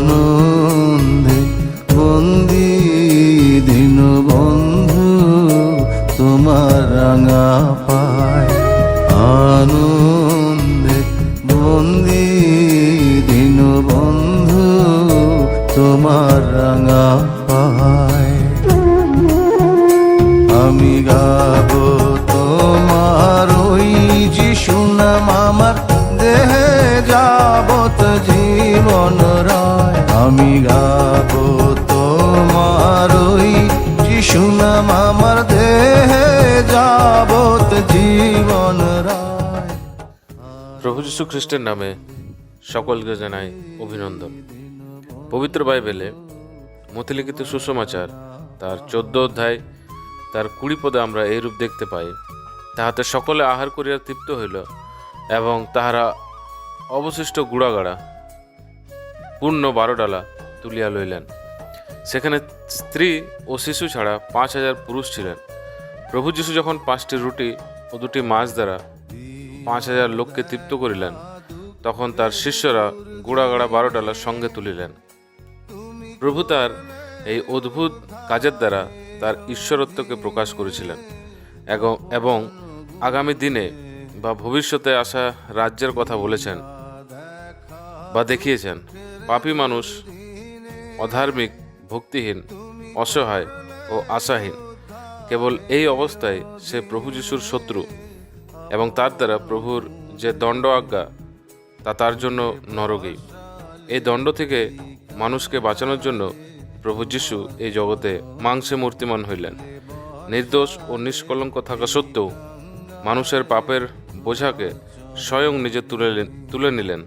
আনন্দে বন্দি দিন বন্ধু, তোমার রাঙা পায়। আনন্দে বন্দি দিন বন্ধু, তোমার রাঙা পায়। আমি গাবো তোমার ওই যিশু নাম আমার দেহে যাবত জীবন রায় আমি গাবো তোমার ওই যিশু নাম আমার দেহে যাবত জীবন রায়। প্রভু যীশু খ্রিস্টের নামে সকলকে জানাই অভিনন্দন। পবিত্র বাইবেলে মতিলিখিত সুসমাচার, তার চোদ্দ অধ্যায়, তার কুড়ি পদে আমরা এইরূপ দেখতে পাই, তাহাতে সকলে আহার করিয়া তৃপ্ত হইল এবং তাহারা অবশিষ্ট গুড়াগাড়া পূর্ণ বারো ডালা তুলিয়া লইলেন। সেখানে স্ত্রী ও শিশু ছাড়া পাঁচ হাজার পুরুষ ছিলেন। প্রভু যীশু যখন পাঁচটি রুটি ও দুটি মাছ দ্বারা পাঁচ হাজার লোককে তৃপ্ত করিলেন, তখন তার শিষ্যরা গুড়াগাড়া বারো ডালার সঙ্গে তুলিলেন। প্রভু তার এই অদ্ভুত কাজের দ্বারা তার ঈশ্বরত্বকে প্রকাশ করেছিলেন এবং আগামী দিনে বা ভবিষ্যতে আসা রাজ্যের কথা বলেছেন বা দেখিয়েছেন। পাপী মানুষ, অধার্মিক, ভক্তিহীন, অসহায় ও আশাহীন। কেবল এই অবস্থায় সে প্রভু যিশুর শত্রু এবং তার দ্বারা প্রভুর যে দণ্ড আজ্ঞা, তা তার জন্য নরকই। এই দণ্ড থেকে মানুষকে বাঁচানোর জন্য প্রভু যিশু এই জগতে মাংসে মূর্তিমান হইলেন। নির্দোষ ও নিষ্কলঙ্ক থাকা সত্ত্বেও মানুষের পাপের বোঝাকে স্বয়ং নিজে তুলে তুলে নিলেন।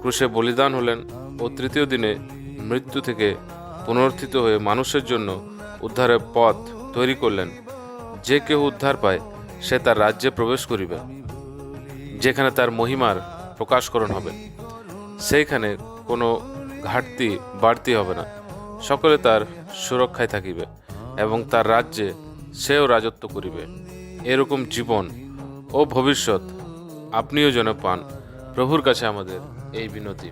ক্রুশে বলিদান হলেন ও তৃতীয় দিনে মৃত্যু থেকে পুনর্থিত হয়ে মানুষের জন্য উদ্ধারের পথ তৈরি করলেন। যে কেউ উদ্ধার পায়, সে তার রাজ্যে প্রবেশ করিবে, যেখানে তার মহিমার প্রকাশকরণ হবে। সেইখানে কোনো ঘাটতি, বাড়তি হবে না। সকলে তার সুরক্ষায় থাকিবে এবং তার রাজ্যে সেও রাজত্ব করিবে। এরকম জীবন ও ভবিষ্যৎ আপনিও যেন পান। প্রভুর কাছে আমাদের এই বিনতি।